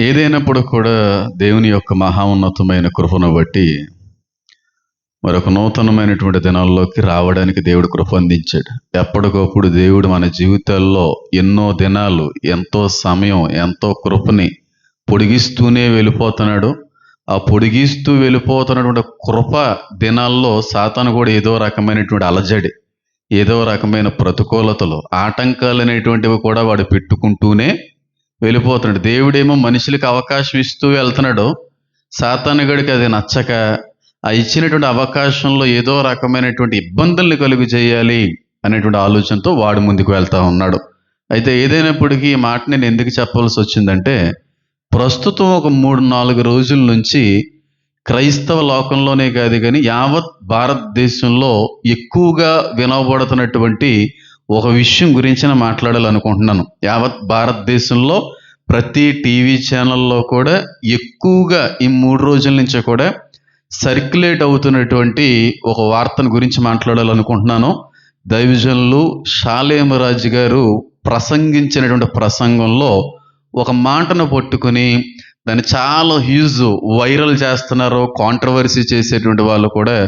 ఏదైనప్పుడు కూడా దేవుని యొక్క మహోన్నతమైన కృపను బట్టి మరొక నూతనమైనటువంటి దినాల్లోకి రావడానికి దేవుడు కృప అందించాడు. ఎప్పటికప్పుడు దేవుడు మన జీవితాల్లో ఎన్నో దినాలు ఎంతో సమయం ఎంతో కృపని పొడిగిస్తూనే వెళ్ళిపోతున్నాడు. ఆ పొడిగిస్తూ వెళ్ళిపోతున్నటువంటి కృప దినాల్లో సాతాను కూడా ఏదో రకమైనటువంటి అలజడి ఏదో రకమైన ప్రతికూలతలు ఆటంకాలు అనేటువంటివి కూడా వాడు పెట్టుకుంటూనే వెళ్ళిపోతున్నాడు. దేవుడేమో మనుషులకు అవకాశం ఇస్తూ వెళ్తున్నాడు. సాతానుగడికి అది నచ్చక ఆ ఇచ్చినటువంటి అవకాశంలో ఏదో రకమైనటువంటి ఇబ్బందుల్ని కలుగు చేయాలి అనేటువంటి ఆలోచనతో వాడు ముందుకు వెళ్తా ఉన్నాడు. అయితే ఏదైనప్పటికీ ఈ మాట నేను ఎందుకు చెప్పాల్సి వచ్చిందంటే ప్రస్తుతం ఒక మూడు నాలుగు రోజుల నుంచి క్రైస్తవ లోకంలోనే కాదు కానీ యావత్ భారతదేశంలో ఎక్కువగా వినవబడుతున్నటువంటి ఒక విషయం గురించి నేను మాట్లాడాలనుకుంటున్నాను. యావత్ భారతదేశంలో ప్రతి టీవీ ఛానల్లో కూడా ఎక్కువగా ఈ మూడు రోజుల నుంచే కూడా సర్క్యులేట్ అవుతున్నటువంటి ఒక వార్తను గురించి మాట్లాడాలనుకుంటున్నాను. దైవజనులు షాలేమరాజు గారు ప్రసంగించినటువంటి ప్రసంగంలో ఒక మాటను పట్టుకుని దాన్ని చాలా హ్యూజ్ వైరల్ చేస్తున్నారు కాంట్రవర్సీ చేసేటువంటి వాళ్ళు కూడా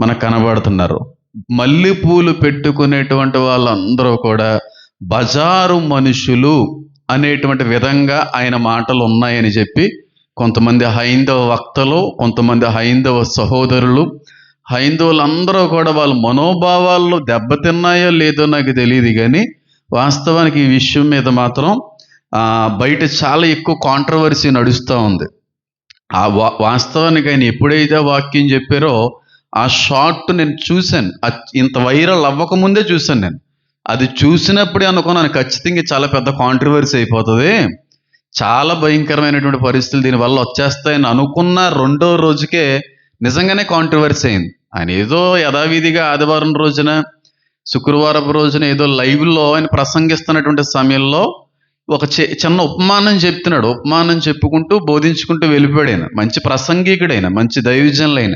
మనకు కనబడుతున్నారు. మల్లెపూలు పెట్టుకునేటువంటి వాళ్ళందరూ కూడా బజారు మనుషులు అనేటువంటి విధంగా ఆయన మాటలు ఉన్నాయని చెప్పి కొంతమంది హైందవ వక్తలు కొంతమంది హైందవ సహోదరులు హైందవులందరూ కూడా వాళ్ళ మనోభావాల్లో దెబ్బతిన్నాయో లేదో నాకు తెలియదు కానీ వాస్తవానికి ఈ విషయం మీద మాత్రం బయట చాలా ఎక్కువ కాంట్రవర్సీ నడుస్తూ ఉంది. ఆ వా వాస్తవానికి ఆయన ఎప్పుడైతే వాక్యం చెప్పారో ఆ షార్ట్ నేను చూశాను. ఇంత వైరల్ అవ్వకముందే చూశాను నేను. అది చూసినప్పుడే అనుకున్నాను ఖచ్చితంగా చాలా పెద్ద కాంట్రవర్సీ అయిపోతుంది. చాలా భయంకరమైనటువంటి పరిస్థితులు దీనివల్ల వచ్చేస్తాయని అనుకున్న రెండో రోజుకే నిజంగానే కాంట్రవర్సీ అయింది. ఆయన ఏదో యథావిధిగా ఆదివారం రోజున శుక్రవారం రోజున ఏదో లైవ్లో ఆయన ప్రసంగిస్తున్నటువంటి సమయంలో ఒక చి- చిన్న ఉపమానం చెప్తున్నాడు. ఉపమానం చెప్పుకుంటూ బోధించుకుంటూ వెళ్ళిపోయాడు మంచి ప్రసంగికుడైన మంచి దైవజనులైన.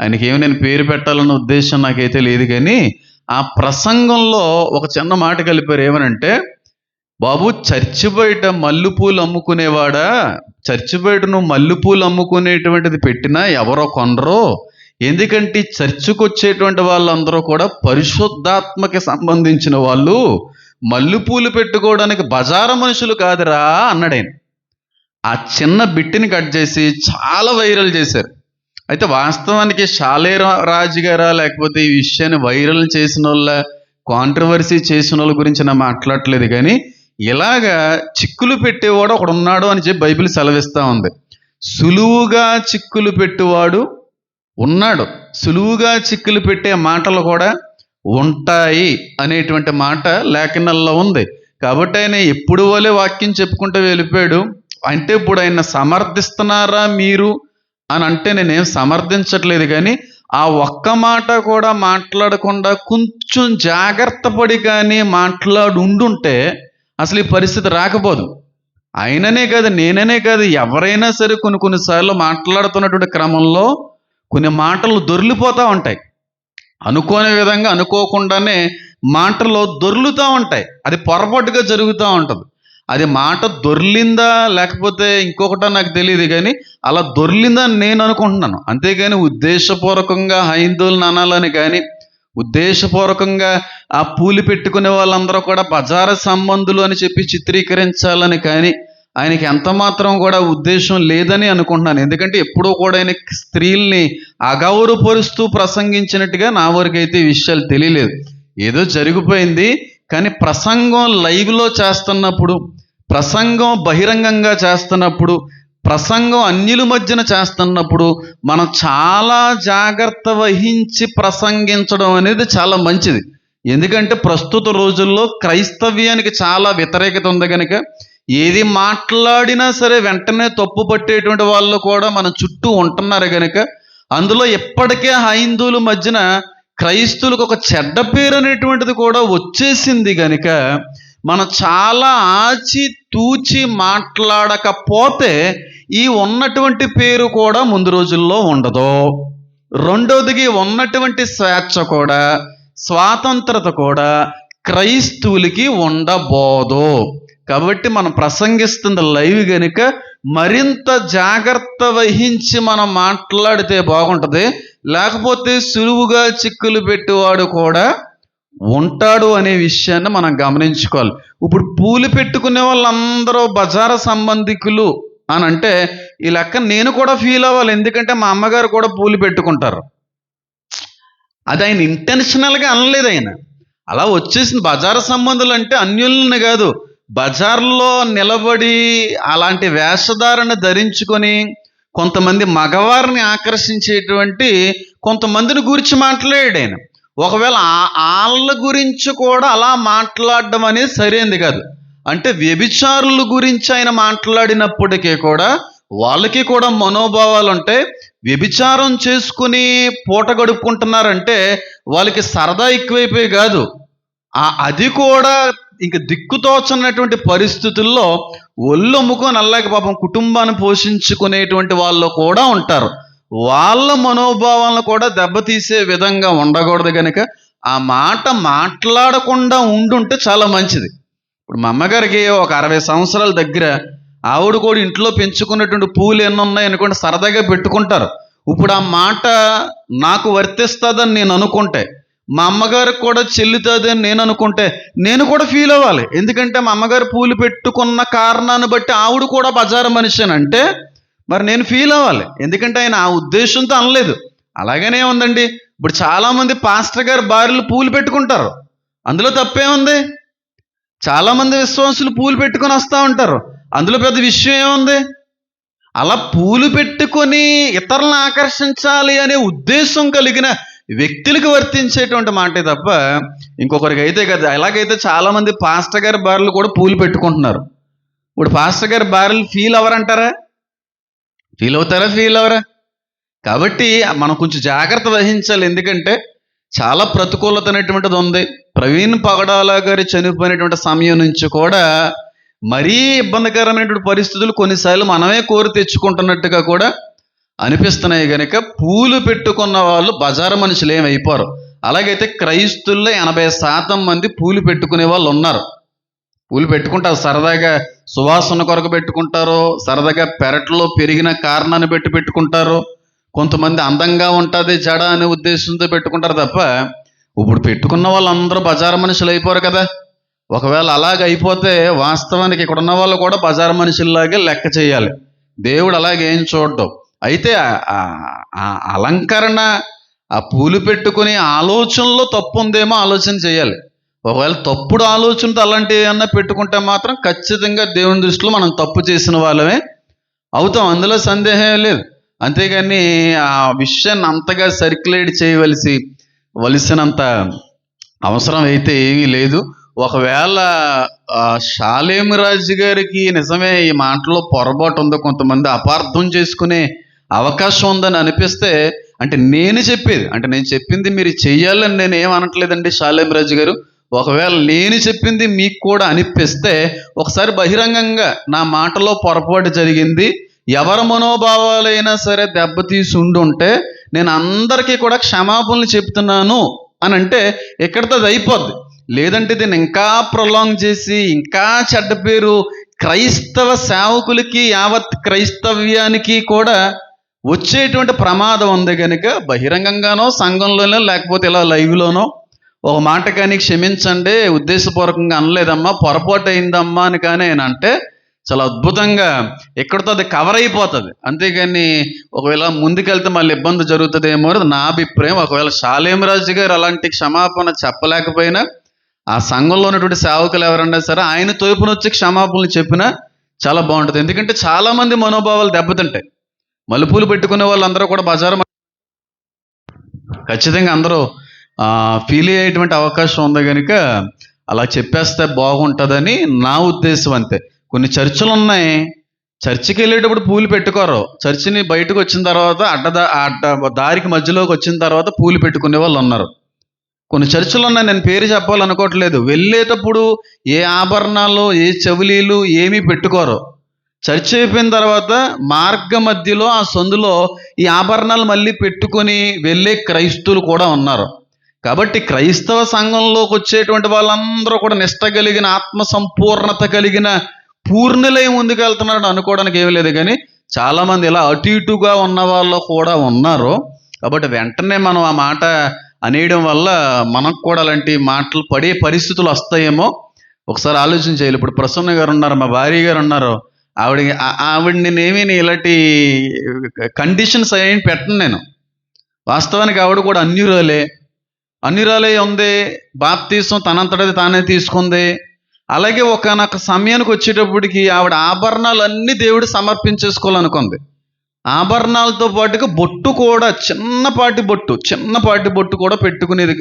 ఆయనకి ఏమి నేను పేరు పెట్టాలన్న ఉద్దేశం నాకైతే లేదు కానీ ఆ ప్రసంగంలో ఒక చిన్న మాట కలిపారు ఏమనంటే బాబు చర్చి బయట మల్లెపూలు అమ్ముకునేవాడా? చర్చి బయట నువ్వు మల్లెపూలు అమ్ముకునేటువంటిది పెట్టినా ఎవరో కొనరో. ఎందుకంటే చర్చికి వచ్చేటువంటి వాళ్ళందరూ కూడా పరిశుద్ధాత్మకి సంబంధించిన వాళ్ళు. మల్లెపూలు పెట్టుకోవడానికి బజారు మనుషులు కాదురా అన్నాడు ఆయన ఆ చిన్న బిట్టిని కట్ చేసి చాలా వైరల్ చేశారు. అయితే వాస్తవానికి షాలే రా- రాజు గారా లేకపోతే ఈ విషయాన్ని వైరల్ చేసిన వాళ్ళ కాంట్రవర్సీ చేసిన వాళ్ళ గురించి నేను మాట్లాడట్లేదు. కానీ ఇలాగా చిక్కులు పెట్టేవాడు ఒకడు ఉన్నాడు అని చెప్పి బైబిల్ సెలవిస్తూ ఉంది. సులువుగా చిక్కులు పెట్టేవాడు ఉన్నాడు. సులువుగా చిక్కులు పెట్టే మాటలు కూడా ఉంటాయి అనేటువంటి మాట లేఖనల్లో ఉంది. కాబట్టి ఆయన ఎప్పుడు వలే వాక్యం చెప్పుకుంటూ వెళ్ళిపోయాడు. అంటే ఇప్పుడు ఆయన సమర్థిస్తున్నారా మీరు? అని అంటే నేనేం సమర్థించట్లేదు కానీ ఆ ఒక్క మాట కూడా మాట్లాడకుండా కొంచెం జాగ్రత్త పడి కానీ మాట్లాడి అసలు ఈ పరిస్థితి రాకపోదు. ఆయననే కాదు నేననే కాదు ఎవరైనా సరే కొన్ని కొన్నిసార్లు మాట్లాడుతున్నటువంటి క్రమంలో కొన్ని మాటలు దొర్లిపోతూ ఉంటాయి. అనుకోని విధంగా అనుకోకుండానే మాటలు దొర్లుతూ ఉంటాయి. అది పొరపాటుగా జరుగుతూ ఉంటుంది. అది మాట దొర్లిందా లేకపోతే ఇంకొకటో నాకు తెలియదు కానీ అలా దొర్లిందా అని నేను అనుకుంటున్నాను. అంతేగాని ఉద్దేశపూర్వకంగా హైందువులను అనాలని కానీ ఉద్దేశపూర్వకంగా ఆ పూలు పెట్టుకునే వాళ్ళందరూ కూడా బజార సంబంధులు అని చెప్పి చిత్రీకరించాలని కానీ ఆయనకి ఎంత మాత్రం కూడా ఉద్దేశం లేదని అనుకుంటున్నాను. ఎందుకంటే ఎప్పుడూ కూడా ఆయన స్త్రీల్ని అగౌరవపరుస్తూ ప్రసంగించినట్టుగా నా వరకు అయితే ఈ విషయాలు తెలియలేదు. ఏదో జరిగిపోయింది కానీ ప్రసంగం లైవ్లో చేస్తున్నప్పుడు ప్రసంగం బహిరంగంగా చేస్తున్నప్పుడు ప్రసంగం అన్యుల మధ్యన చేస్తున్నప్పుడు మనం చాలా జాగ్రత్త వహించి ప్రసంగించడం అనేది చాలా మంచిది. ఎందుకంటే ప్రస్తుత రోజుల్లో క్రైస్తవ్యానికి చాలా వ్యతిరేకత ఉంది కనుక ఏది మాట్లాడినా సరే వెంటనే తప్పు పట్టేటువంటి వాళ్ళు కూడా మన చుట్టూ ఉంటున్నారు కనుక అందులో ఇప్పటికే హైందువుల మధ్యన క్రైస్తువులకు ఒక చెడ్డ పేరు అనేటువంటిది కూడా వచ్చేసింది కనుక మనం చాలా ఆచి తూచి మాట్లాడకపోతే ఈ ఉన్నటువంటి పేరు కూడా ముందు రోజుల్లో ఉండదు. రెండోదిగి ఉన్నటువంటి స్వేచ్ఛ కూడా స్వాతంత్రత కూడా క్రైస్తవులకి ఉండబోదు. కాబట్టి మనం ప్రసంగిస్తున్న లైవ్ గనుక మరింత జాగ్రత్త వహించి మనం మాట్లాడితే బాగుంటుంది. లేకపోతే సులువుగా చిక్కులు పెట్టేవాడు కూడా ఉంటాడు అనే విషయాన్ని మనం గమనించుకోవాలి. ఇప్పుడు పూలు పెట్టుకునే వాళ్ళందరూ బజార సంబంధికులు అని అంటే ఈ లెక్క నేను కూడా ఫీల్ అవ్వాలి. ఎందుకంటే మా అమ్మగారు కూడా పూలు పెట్టుకుంటారు. అది ఆయన ఇంటెన్షనల్గా అనలేదు ఆయన. అలా వచ్చేసింది. బజారు సంబంధులు అంటే అన్యుల్ని కాదు. బజార్లో నిలబడి అలాంటి వేషధారణ ధరించుకొని కొంతమంది మగవారిని ఆకర్షించేటువంటి కొంతమందిని గురించి మాట్లాడాడు ఆయన. ఒకవేళ వాళ్ళ గురించి కూడా అలా మాట్లాడడం అనేది సరైనది కాదు. అంటే వ్యభిచారుల గురించి ఆయన మాట్లాడినప్పటికీ కూడా వాళ్ళకి కూడా మనోభావాలు ఉంటాయి వ్యభిచారం చేసుకుని పూట గడుపుకుంటున్నారంటే వాళ్ళకి సరదా ఎక్కువైపోయి కాదు. ఆ అది కూడా ఇంక దిక్కుతోచనటువంటి పరిస్థితుల్లో ఒళ్ళు అమ్ముకొని అల్లాక పాపం కుటుంబాన్ని పోషించుకునేటువంటి వాళ్ళు కూడా ఉంటారు. వాళ్ళ మనోభావాలను కూడా దెబ్బతీసే విధంగా ఉండకూడదు కనుక ఆ మాట మాట్లాడకుండా ఉండుంటే చాలా మంచిది. ఇప్పుడు మా అమ్మగారికి ఒక అరవై సంవత్సరాల దగ్గర ఆవిడ కూడా ఇంట్లో పెంచుకున్నటువంటి పూలు ఎన్ని ఉన్నాయి అనుకుంటే సరదాగా పెట్టుకుంటారు. ఇప్పుడు ఆ మాట నాకు వర్తిస్తుందని నేను అనుకుంటే మా అమ్మగారికి కూడా చెల్లుతుంది అని నేను అనుకుంటే నేను కూడా ఫీల్ అవ్వాలి. ఎందుకంటే మా అమ్మగారు పూలు పెట్టుకున్న కారణాన్ని బట్టి ఆవిడ కూడా బజారు మనిషి అని అంటే మరి నేను ఫీల్ అవ్వాలి. ఎందుకంటే ఆయన ఆ ఉద్దేశంతో అనలేదు. అలాగనే ఉందండి. ఇప్పుడు చాలామంది పాస్టర్ గారు భార్యలు పూలు పెట్టుకుంటారు. అందులో తప్పేముంది చాలామంది విశ్వాసులు పూలు పెట్టుకొని వస్తూ ఉంటారు. అందులో పెద్ద విషయం ఏముంది? అలా పూలు పెట్టుకొని ఇతరులను ఆకర్షించాలి అనే ఉద్దేశం కలిగిన వ్యక్తులకు వర్తించేటువంటి మాటే తప్ప ఇంకొకరికి అయితే కదా. ఎలాగైతే చాలామంది పాస్టర్ గారి భార్యలు కూడా పూలు పెట్టుకుంటున్నారు. ఇప్పుడు పాస్టర్ గారి భార్యలు ఫీల్ అవ్వరంటారా? ఫీల్ అవుతారా? ఫీల్ అవరా? కాబట్టి మనం కొంచెం జాగ్రత్త వహించాలి. ఎందుకంటే చాలా ప్రతికూలత అనేటువంటిది ఉంది. ప్రవీణ్ పగడాల గారి చనిపోయినటువంటి సమయం నుంచి కూడా మరీ ఇబ్బందికరమైనటువంటి పరిస్థితులు కొన్నిసార్లు మనమే కోరి తెచ్చుకుంటున్నట్టుగా కూడా అనిపిస్తున్నాయి. కనుక పూలు పెట్టుకున్న వాళ్ళు బజారు మనుషులు ఏమైపోరు అలాగైతే క్రైస్తుల్లో ఎనభై శాతం మంది పూలు పెట్టుకునే వాళ్ళు ఉన్నారు. పూలు పెట్టుకుంటారు. సరదాగా సువాసన కొరకు పెట్టుకుంటారు. సరదాగా పెరట్లో పెరిగిన కారణాన్ని పెట్టి పెట్టుకుంటారు. కొంతమంది అందంగా ఉంటుంది జడ అనే ఉద్దేశంతో పెట్టుకుంటారు తప్ప ఇప్పుడు పెట్టుకున్న వాళ్ళందరూ బజారు మనుషులు అయిపోరు కదా. ఒకవేళ అలాగ అయిపోతే వాస్తవానికి ఇక్కడ ఉన్న వాళ్ళు కూడా బజారు మనుషుల్లాగే లెక్క చేయాలి. దేవుడు అలాగే ఏం చూడడం. అయితే ఆ అలంకరణ ఆ పూలు పెట్టుకునే ఆలోచనలో తప్పు ఉందేమో ఆలోచన చేయాలి. ఒకవేళ తప్పుడు ఆలోచనతో అలాంటివి ఏమన్నా పెట్టుకుంటే మాత్రం ఖచ్చితంగా దేవుని దృష్టిలో మనం తప్పు చేసిన వాళ్ళమే అవుతాం. అందులో సందేహం లేదు. అంతేగాని ఆ విషయాన్ని అంతగా సర్క్యులేట్ చేయవలసి వలసినంత అవసరం అయితే ఏమీ లేదు. ఒకవేళ షాలేమి రాజు గారికి నిజమే ఈ మాటలో పొరపాటు ఉందో కొంతమంది అపార్థం చేసుకునే అవకాశం ఉందని అనిపిస్తే అంటే నేను చెప్పేది అంటే నేను చెప్పింది మీరు చెయ్యాలని నేను ఏం అనట్లేదండి షాలేం రాజు గారు. ఒకవేళ నేను చెప్పింది మీకు కూడా అనిపిస్తే ఒకసారి బహిరంగంగా నా మాటలో పొరపాటు జరిగింది. ఎవరి మనోభావాలైనా సరే దెబ్బతీసి ఉండుంటే నేను అందరికీ కూడా క్షమాపణలు చెప్తున్నాను అని అంటే ఎక్కడితో అది అయిపోద్ది. లేదంటే దీన్ని ఇంకా ప్రొలాంగ్ చేసి ఇంకా చెడ్డ పేరు క్రైస్తవ సేవకులకి యావత్ క్రైస్తవ్యానికి కూడా వచ్చేటువంటి ప్రమాదం ఉంది కనుక బహిరంగంగానో సంఘంలోనో లేకపోతే ఇలా లైవ్లోనో ఒక మాట కానీ క్షమించండి ఉద్దేశపూర్వకంగా అనలేదమ్మా పొరపాటు అయిందమ్మా అని కానీ ఆయన అంటే చాలా అద్భుతంగా ఎక్కడితో అది కవర్ అయిపోతుంది. అంతేగాని ఒకవేళ ముందుకెళ్తే మళ్ళీ ఇబ్బంది జరుగుతుందేమో నా అభిప్రాయం. ఒకవేళ శాలేమరాజు గారు అలాంటి క్షమాపణ చెప్పలేకపోయినా ఆ సంఘంలో ఉన్నటువంటి సేవకులు ఎవరన్నా సరే ఆయన తోపున వచ్చి క్షమాపణలు చెప్పినా చాలా బాగుంటుంది. ఎందుకంటే చాలామంది మనోభావాలు దెబ్బతింటాయి. మలుపులు పెట్టుకునే వాళ్ళందరూ కూడా బజారు ఖచ్చితంగా అందరూ ఫీల్ అయ్యేటువంటి అవకాశం ఉంది కనుక అలా చెప్పేస్తే బాగుంటుందని నా ఉద్దేశం అంతే. కొన్ని చర్చలు ఉన్నాయి చర్చికి వెళ్ళేటప్పుడు పూలు పెట్టుకోరు. చర్చిని బయటకు వచ్చిన తర్వాత అడ్డదా అడ్డ దారికి మధ్యలోకి వచ్చిన తర్వాత పూలు పెట్టుకునే వాళ్ళు ఉన్నారు. కొన్ని చర్చలు ఉన్నాయి నేను పేరు చెప్పాలనుకోవట్లేదు. వెళ్ళేటప్పుడు ఏ ఆభరణాలు ఏ చెవులీలు ఏమీ పెట్టుకోరు. చర్చ్ అయిపోయిన తర్వాత మార్గ మధ్యలో ఆ సందులో ఈ ఆభరణాలు మళ్ళీ పెట్టుకొని వెళ్ళే క్రైస్తువులు కూడా ఉన్నారు. కాబట్టి క్రైస్తవ సంఘంలోకి వచ్చేటువంటి వాళ్ళందరూ కూడా నిష్ట కలిగిన ఆత్మ సంపూర్ణత కలిగిన పూర్ణులై ముందుకెళ్తున్నాడు అనుకోవడానికి ఏమీ లేదు. కానీ చాలామంది ఇలా అటు ఇటుగా ఉన్న వాళ్ళు కూడా ఉన్నారు. కాబట్టి వెంటనే మనం ఆ మాట అనేయడం వల్ల మనకు కూడా అలాంటి మాటలు పడే పరిస్థితులు వస్తాయేమో. ఒకసారి ఆలోచన చేయాలి. ఇప్పుడు ప్రసన్న గారు ఉన్నారు మా భార్య గారు ఉన్నారు. ఆవిడ ఆవిడని ఆవిడ ఇలాంటి కండిషన్స్ ఏమి పెట్టను నేను. వాస్తవానికి ఆవిడ కూడా అన్యురాలే. అన్నిరాలే ఉంది. బాప్తీసం తనంతటది తానే తీసుకుంది. అలాగే ఒకనొక సమయానికి వచ్చేటప్పటికి ఆవిడ ఆభరణాలన్నీ దేవుడు సమర్పించేసుకోవాలనుకుంది. ఆభరణాలతో పాటుగా బొట్టు కూడా చిన్నపాటి బొట్టు చిన్నపాటి బొట్టు కూడా పెట్టుకునేది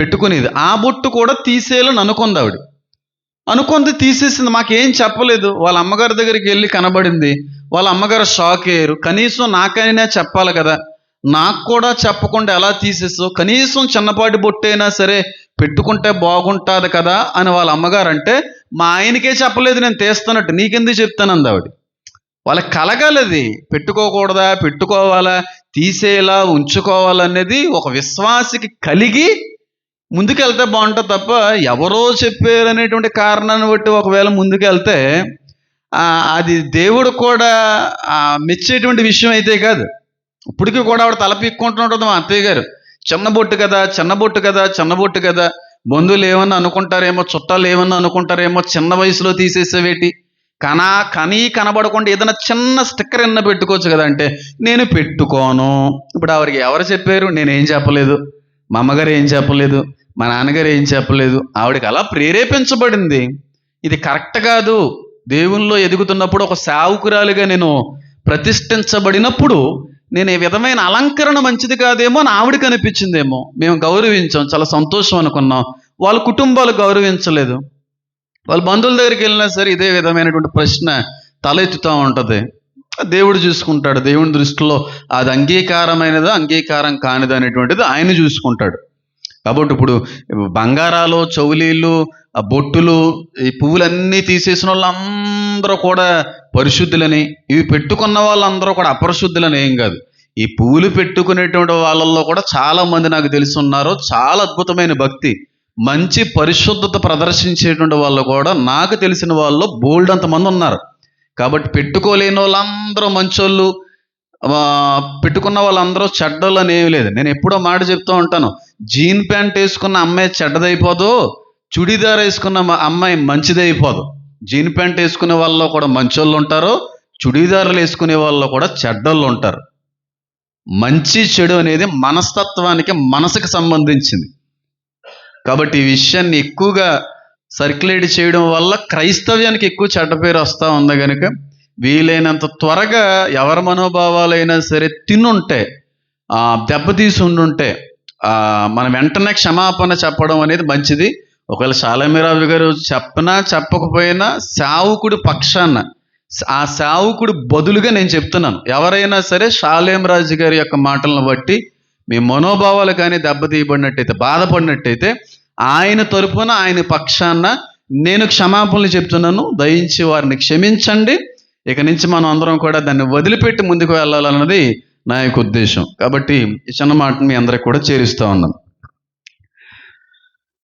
పెట్టుకునేది. ఆ బొట్టు కూడా తీసేయాలని అనుకుంది ఆవిడ. అనుకుంది తీసేసింది. మాకేం చెప్పలేదు. వాళ్ళ అమ్మగారి దగ్గరికి వెళ్ళి కనబడింది. వాళ్ళ అమ్మగారు షాక్ అయ్యారు. కనీసం నాకైనా చెప్పాలి కదా. నాకు కూడా చెప్పకుండా ఎలా తీసేసో కనీసం చిన్నపాటి బొట్టైనా సరే పెట్టుకుంటే బాగుంటుంది కదా అని వాళ్ళ అమ్మగారు అంటే మా ఆయనకే చెప్పలేదు నేను తీస్తున్నట్టు. నీకెందుకు చెప్తానంది ఆవిడ వాళ్ళకి కలగలది పెట్టుకోకూడదా? పెట్టుకోవాలా? తీసేలా ఉంచుకోవాలనేది ఒక విశ్వాసికి కలిగి ముందుకెళ్తే బాగుంటుంది తప్ప ఎవరో చెప్పారు అనేటువంటి కారణాన్ని బట్టి ఒకవేళ ముందుకెళ్తే అది దేవుడు కూడా మెచ్చేటువంటి విషయం అయితే కాదు. ఇప్పటికీ కూడా ఆవిడ తల మా అత్తయ్య గారు. చిన్న బొట్టు కదా చిన్న బొట్టు కదా చిన్న బొట్టు కదా. బంధువులు ఏమన్నా అనుకుంటారేమో చుట్టాలు ఏమన్నా అనుకుంటారేమో చిన్న వయసులో తీసేసేవేటి? కనా కనీ కనబడకుండా ఏదైనా చిన్న స్టిక్కర్ ఎన్న పెట్టుకోవచ్చు కదా అంటే నేను పెట్టుకోను. ఇప్పుడు ఆవిడకి ఎవరు చెప్పారు? నేనేం చెప్పలేదు. మా అమ్మగారు ఏం చెప్పలేదు. మా నాన్నగారు ఏం చెప్పలేదు. ఆవిడకి అలా ప్రేరేపించబడింది. ఇది కరెక్ట్ కాదు. దేవుల్లో ఎదుగుతున్నప్పుడు ఒక సావుకురాలిగా నేను ప్రతిష్ఠించబడినప్పుడు నేను ఈ విధమైన అలంకరణ మంచిది కాదేమో అని ఆవిడకి అనిపించిందేమో. మేము గౌరవించాం చాలా సంతోషం అనుకున్నాం. వాళ్ళ కుటుంబాలు గౌరవించలేదు. వాళ్ళ బంధువుల దగ్గరికి వెళ్ళినా సరే ఇదే విధమైనటువంటి ప్రశ్న తలెత్తుతూ ఉంటుంది. దేవుడు చూసుకుంటాడు దేవుని దృష్టిలో అది అంగీకారమైనదో అంగీకారం కానిదో అనేటువంటిది ఆయన చూసుకుంటాడు. కాబట్టి ఇప్పుడు బంగారాలు చౌలీలు బొట్టులు ఈ పువ్వులన్నీ తీసేసిన వాళ్ళందరూ కూడా పరిశుద్ధులని ఇవి పెట్టుకున్న వాళ్ళందరూ కూడా అపరిశుద్ధులని ఏం కాదు. ఈ పువ్వులు పెట్టుకునేటువంటి వాళ్ళల్లో కూడా చాలామంది నాకు తెలిసి ఉన్నారు చాలా అద్భుతమైన భక్తి. మంచి పరిశుద్ధత ప్రదర్శించేటువంటి వాళ్ళు కూడా నాకు తెలిసిన వాళ్ళు బోల్డ్ అంతమంది ఉన్నారు. కాబట్టి పెట్టుకోలేని వాళ్ళందరూ మంచోళ్ళు పెట్టుకున్న వాళ్ళందరూ చెడ్డోళ్ళు అని లేదు. నేను ఎప్పుడో మాట చెప్తూ ఉంటాను జీన్ ప్యాంట్ వేసుకున్న అమ్మాయి చెడ్డదైపోదు చుడీదార్ వేసుకున్న అమ్మాయి మంచిదైపోదు. జీన్ ప్యాంట్ వేసుకునే వాళ్ళలో కూడా మంచోళ్ళు ఉంటారు చుడీదార్లు వేసుకునే వాళ్ళలో కూడా చెడ్డోళ్ళు ఉంటారు. మంచి చెడు అనేది మనస్తత్వానికి మనసుకు సంబంధించింది. కాబట్టి ఈ విషయాన్ని ఎక్కువగా సర్క్యులేట్ చేయడం వల్ల క్రైస్తవ్యానికి ఎక్కువ చెడ్డ పేరు వస్తూ ఉంది కనుక వీలైనంత త్వరగా ఎవరి మనోభావాలైనా సరే తినుంటే దెబ్బతీసి ఉండుంటే మనం వెంటనే క్షమాపణ చెప్పడం అనేది మంచిది. ఒకవేళ శాలమీరావు గారు చెప్పినా చెప్పకపోయినా సావుకుడి పక్షాన ఆ సావుకుడు బదులుగా నేను చెప్తున్నాను. ఎవరైనా సరే శాలేమరాజు గారి యొక్క మాటలను బట్టి మీ మనోభావాలు కానీ దెబ్బతీయబడినట్టయితే బాధపడినట్టయితే ఆయన తరపున ఆయన పక్షాన నేను క్షమాపణలు చెప్తున్నాను. దయించి వారిని క్షమించండి. ఇక నుంచి మనం అందరం కూడా దాన్ని వదిలిపెట్టి ముందుకు వెళ్ళాలన్నది నా యొక్క ఉద్దేశం. కాబట్టి ఈ చిన్న మాటని మీ అందరికి కూడా చేరుస్తూ ఉన్నాను